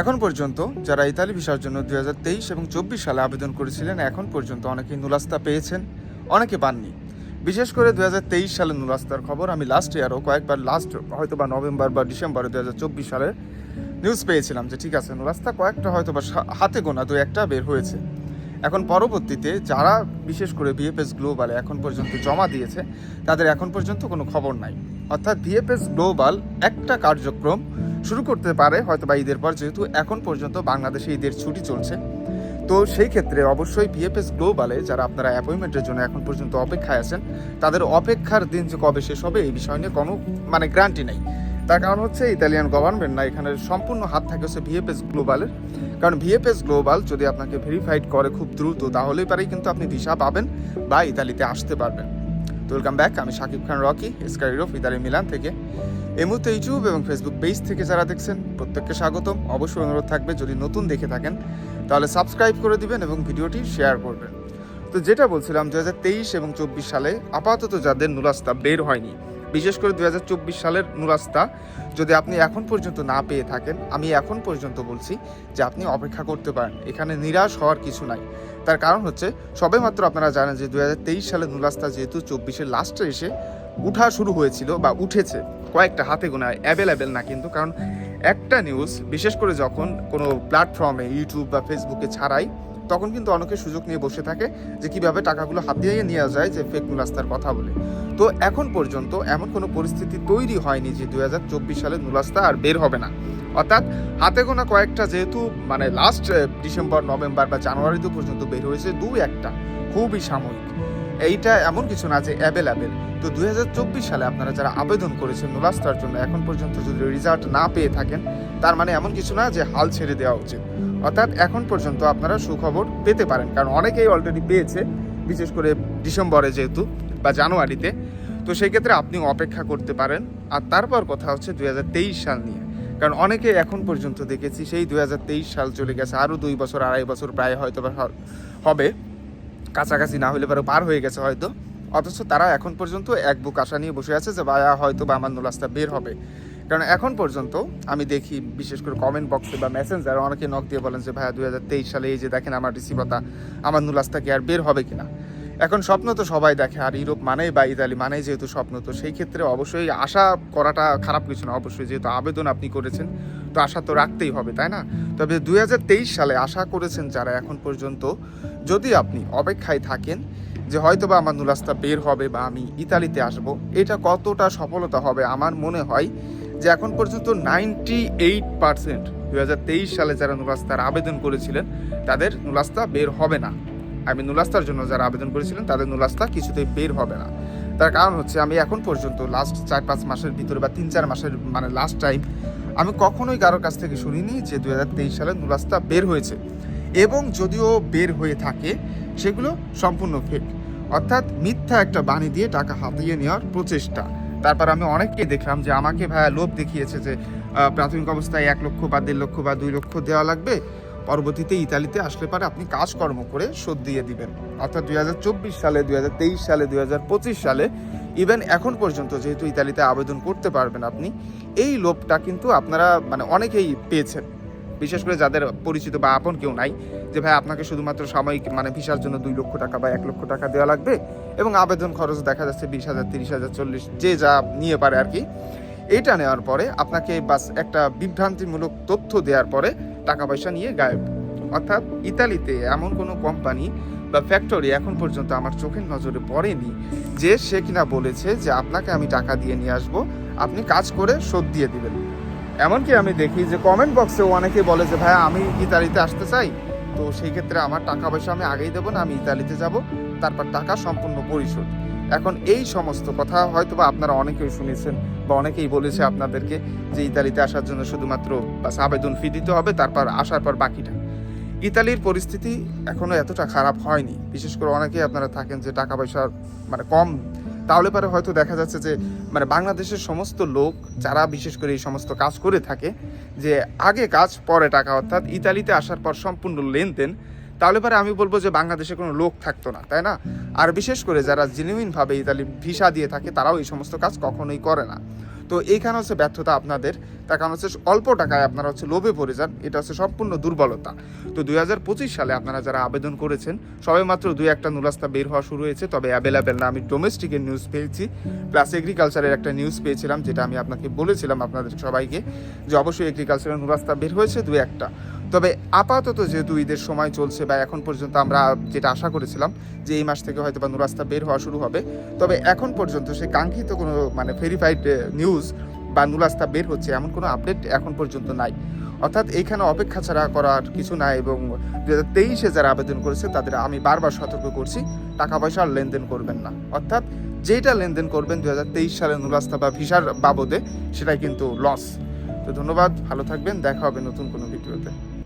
এখন পর্যন্ত যারা ইতালি ভিসার জন্য দুই হাজার তেইশ এবং চব্বিশ সালে আবেদন করেছিলেন, এখন পর্যন্ত অনেকেই নুলাস্তা পেয়েছেন, অনেকে পাননি। বিশেষ করে দুই হাজার তেইশ সালে নুলাস্তার খবর, আমি লাস্ট ইয়ারও কয়েকবার লাস্ট হয়তো বা নভেম্বর বা ডিসেম্বরে চব্বিশ সালের নিউজ পেয়েছিলাম যে ঠিক আছে, নুলাস্তা কয়েকটা হয়তো বা হাতে গোনা দু একটা বের হয়েছে। এখন পরবর্তীতে যারা বিশেষ করে ভিএফএস গ্লোবালে এখন পর্যন্ত জমা দিয়েছে, তাদের এখন পর্যন্ত কোনো খবর নাই। অর্থাৎ ভিএফএস গ্লোবাল একটা কার্যক্রম শুরু করতে পারে হয়তো বা ঈদের পর, যেহেতু এখন পর্যন্ত বাংলাদেশে ঈদের ছুটি চলছে। তো সেই ক্ষেত্রে অবশ্যই ভিএফএস গ্লোবালে যারা আপনারা অ্যাপয়েন্টমেন্টের জন্য এখন পর্যন্ত অপেক্ষায় আছেন, তাদের অপেক্ষার দিন যে কবে শেষ হবে, এই বিষয় নিয়ে কোনো মানে গ্যারান্টি নেই। তার কারণ হচ্ছে ইতালিয়ান গভর্নমেন্ট না, এখানে সম্পূর্ণ হাত থাকে হচ্ছে ভিএফএস গ্লোবালের কারণ ভিএফএস গ্লোবাল যদি আপনাকে ভেরিফাইড করে খুব দ্রুত, তাহলেই পারেই কিন্তু আপনি ভিসা পাবেন বা ইতালিতে আসতে পারবেন। ওয়েলকাম ব্যাক আমি Shakib Khan Rocky sky of Italy Milan থেকে। এই মুহূর্তে ইউটিউব এবং ফেসবুক পেজ থেকে যারা দেখছেন, প্রত্যেককে স্বাগতম। অবশ্যই অনুরোধ থাকবে, যদি নতুন দেখে থাকেন, তাহলে সাবস্ক্রাইব করে দিবেন এবং ভিডিওটি শেয়ার করবেন। তো যেটা বলছিলাম দু হাজার তেইশ এবং চব্বিশ সালে আপাতত যাদের নুলাস্তা বের হয়নি বিশেষ করে দু হাজার চব্বিশ সালের নুরাস্তা, যদি আপনি এখন পর্যন্ত না পেয়ে থাকেন, আমি এখন পর্যন্ত বলছি যে আপনি অপেক্ষা করতে পারেন। এখানে নিরাশ হওয়ার কিছু নাই। তার কারণ হচ্ছে, সবেমাত্র আপনারা জানেন যে দু হাজার তেইশ সালে নুরাস্তা যেহেতু চব্বিশের লাস্টে এসে উঠা শুরু হয়েছিল বা উঠেছে, কয়েকটা হাতে গোনায় অ্যাভেলেবেল না কিন্তু, কারণ একটা নিউজ বিশেষ করে যখন কোনো প্ল্যাটফর্মে ইউটিউব বা ফেসবুকে ছাড়াই তখন কিন্তু অনেকে সুযোগ নিয়ে বসে থাকে যে কীভাবে টাকাগুলো হাতিয়ে নেওয়া যায় যে ফেক নুলাস্তার কথা বলে। তো এখন পর্যন্ত এমন কোনো পরিস্থিতি তৈরি হয়নি যে দুই হাজার চব্বিশ সালে নুলাস্তা আর বের হবে না। অর্থাৎ হাতে গোনা কয়েকটা যেহেতু মানে লাস্ট ডিসেম্বর, নভেম্বর বা জানুয়ারিতে পর্যন্ত বের হয়েছে দু একটা খুবই সাময়িক। এইটা এমন কিছু না যে অ্যাভেলেবেল তো দুই হাজার চব্বিশ সালে আপনারা যারা আবেদন করেছেন নুলাস্তার জন্য এখন পর্যন্ত যদি রেজাল্ট না পেয়ে থাকেন, তার মানে এমন কিছু না যে হাল ছেড়ে দেওয়া উচিত। অর্থাৎ এখন পর্যন্ত আপনারা সুখবর পেতে পারেন, কারণ অনেকেই অলরেডি পেয়েছে, বিশেষ করে ডিসেম্বরে যেহেতু বা জানুয়ারিতে। তো সেই ক্ষেত্রে আপনি অপেক্ষা করতে পারেন। আর তারপর কথা হচ্ছে দুই হাজার তেইশ সাল নিয়ে। কারণ অনেকে এখন পর্যন্ত দেখেছি সেই দুই হাজার তেইশ সাল চলে গেছে, আরও দুই বছর, আড়াই বছর প্রায় হয়তো হবে। কাছাকাছি না হলে পরে, পার হয়ে গেছে হয়তো। অথচ তারা এখন পর্যন্ত এক বুক আশা নিয়ে বসে আছে যে ভাইয়া হয়তো বা আমার নুলাস্তা বের হবে। কারণ এখন পর্যন্ত আমি দেখি বিশেষ করে কমেন্ট বক্সে বা মেসেঞ্জারে অনেকে নক দিয়ে বলেন যে, ভাইয়া দুই হাজার তেইশ সালে এই যে দেখেন আমার রিসিভতা আমার নুলাস্তা কি আর বের হবে কিনা? এখন স্বপ্ন তো সবাই দেখে, আর ইউরোপ মানেই বা ইতালি মানেই যেহেতু স্বপ্ন, তো সেই ক্ষেত্রে অবশ্যই আশা করাটা খারাপ কিছু না, অবশ্যই যেহেতু আবেদন আপনি করেছেন, তো আশা তো রাখতেই হবে, তাই না? তবে দু হাজার তেইশ সালে আশা করেছেন যারা এখন পর্যন্ত, যদি আপনি অপেক্ষায় থাকেন যে হয়তো বা আমার নুলাস্তা বের হবে বা আমি ইতালিতে আসব, এটা কতটা সফলতা হবে আমার মনে হয় যে এখন পর্যন্ত নাইনটি এইট পার্সেন্ট, দুই হাজার তেইশ সালে যারা নুলাস্তার আবেদন করেছিলেন, তাদের নুলাস্তা বের হবে না। আমি নুলাস্তার জন্য যারা আবেদন করেছিলেন, তাদের নুলাস্তা কিছুতেই বের হবে না। তার কারণ হচ্ছে, আমি এখন পর্যন্ত লাস্ট চার, পাঁচ মাসের ভিতরে বা তিন, চার মাসের মানে লাস্ট টাইম আমি কখনোই কারোর কাছ থেকে শুনিনি যে দু হাজার তেইশ সালে নুলাস্তা বের হয়েছে। এবং যদিও বের হয়ে থাকে, সেগুলো সম্পূর্ণ ফেক অর্থাৎ মিথ্যা একটা বাণী দিয়ে টাকা হাতিয়ে নেওয়ার প্রচেষ্টা। তারপর আমি অনেককে দেখলাম যে আমাকে ভাইয়া লোভ দেখিয়েছে যে প্রাথমিক অবস্থায় এক লক্ষ বা দেড় লক্ষ বা দুই লক্ষ দেওয়া লাগবে। পরবর্তীতে ইতালিতে আসলে পারে আপনি কাজকর্ম করে শোধ দিয়ে দিবেন। অর্থাৎ দু হাজার চব্বিশ সালে দু হাজার তেইশ সালে দু হাজার পঁচিশ সালে ইভেন এখন পর্যন্ত যেহেতু ইতালিতে আবেদন করতে পারবেন আপনি, এই লোভটা কিন্তু আপনারা মানে অনেকেই পেয়েছেন। বিশেষ করে যাদের পরিচিত বা আপন কেউ নাই, যে ভাই আপনাকে শুধুমাত্র সাময়িক মানে ভিসার জন্য দুই লক্ষ টাকা বা এক লক্ষ টাকা দেওয়া লাগবে এবং আবেদন খরচ দেখা যাচ্ছে বিশ হাজার, তিরিশ হাজার, চল্লিশ, যে যা নিয়ে পারে আর কি, এটা নেওয়ার পরে আপনাকে বাস একটা বিভ্রান্তিমূলক তথ্য দেওয়ার পরে টাকা পয়সা নিয়ে গায়েব। অর্থাৎ ইতালিতে এমন কোনো কোম্পানি বা ফ্যাক্টরি এখন পর্যন্ত আমার চোখের নজরে পড়েনি যে সে কিনা বলেছে যে আপনাকে আমি টাকা দিয়ে নিয়ে আসব, আপনি কাজ করে শোধ দিয়ে দিবেন। এমনকি আমি দেখি যে কমেন্ট বক্সেও অনেকে বলে যে, ভাই, আমি ইতালিতে আসতে চাই? তো সেই ক্ষেত্রে আমার টাকা পয়সা আমি আগেই দেবো না, আমি ইতালিতে যাব, তারপর টাকা সম্পূর্ণ পরিশোধ। এখন এই সমস্ত কথা হয়তো বা আপনারা অনেকেই শুনেছেন বা অনেকেই বলেছে আপনাদেরকে যে ইতালিতে আসার জন্য শুধুমাত্র বাস আবেদন ফি দিতে হবে, তারপর আসার পর বাকিটা। ইতালির পরিস্থিতি এখনও এতটা খারাপ হয়নি। বিশেষ করে অনেকেই আপনারা থাকেন যে টাকা পয়সার মানে কম তাহলে পরে হয়তো দেখা যাচ্ছে যে মানে বাংলাদেশের সমস্ত লোক, যারা বিশেষ করে এই সমস্ত কাজ করে থাকে, যে আগে কাজ, পরে টাকা, অর্থাৎ ইতালিতে আসার পর সম্পূর্ণ লেনদেন, তাহলে পরে আমি বলব যে বাংলাদেশে কোনো লোক থাকতো না, তাই না? আর বিশেষ করে যারা জেনুইনভাবে ইতালি ভিসা দিয়ে থাকে, তারাও এই সমস্ত কাজ কখনোই করে না। তো এইখানে হচ্ছে ব্যর্থতা আপনাদের, তার কারণ হচ্ছে অল্প টাকায় আপনারা হচ্ছে লোভে পড়ে যান, এটা হচ্ছে সম্পূর্ণ দুর্বলতা। তো দুই সালে আপনারা যারা আবেদন করেছেন, সবে মাত্র দুই একটা নুলাস্তা বের হওয়া শুরু হয়েছে, তবে অ্যাভেলেবেল না, আমি ডোমেস্টিকের নিউজ পেয়েছি। প্লাস এগ্রিকালচারের একটা নিউজ পেয়েছিলাম, যেটা আমি আপনাকে বলেছিলাম আপনাদের সবাইকে, যে অবশ্যই এগ্রিকালচারের নুলাস্তা বের হয়েছে দু একটা। তবে আপাতত যেহেতু ঈদের সময় চলছে বা এখন পর্যন্ত আমরা যেটা আশা করেছিলাম যে এই মাস থেকে হয়তো বা নুরাস্তা বের হওয়া শুরু হবে, তবে এখন পর্যন্ত সে কাঙ্ক্ষিত কোনো মানে ভেরিফাইড নিউজ বা নুরাস্তা বের হচ্ছে এমন কোনো আপডেট এখন পর্যন্ত নাই। অর্থাৎ এইখানে অপেক্ষা ছাড়া করার কিছু নাই এবং দু হাজার তেইশে যারা আবেদন করেছে তাদের আমি বারবার সতর্ক করছি, টাকা পয়সার লেনদেন করবেন না। অর্থাৎ যেটা লেনদেন করবেন দু হাজার তেইশ সালে নুরাস্তা বা ভিসার বাবদে সেটাই কিন্তু লস তো ধন্যবাদ, ভালো থাকবেন, দেখা হবে নতুন কোনো ভিডিওতে।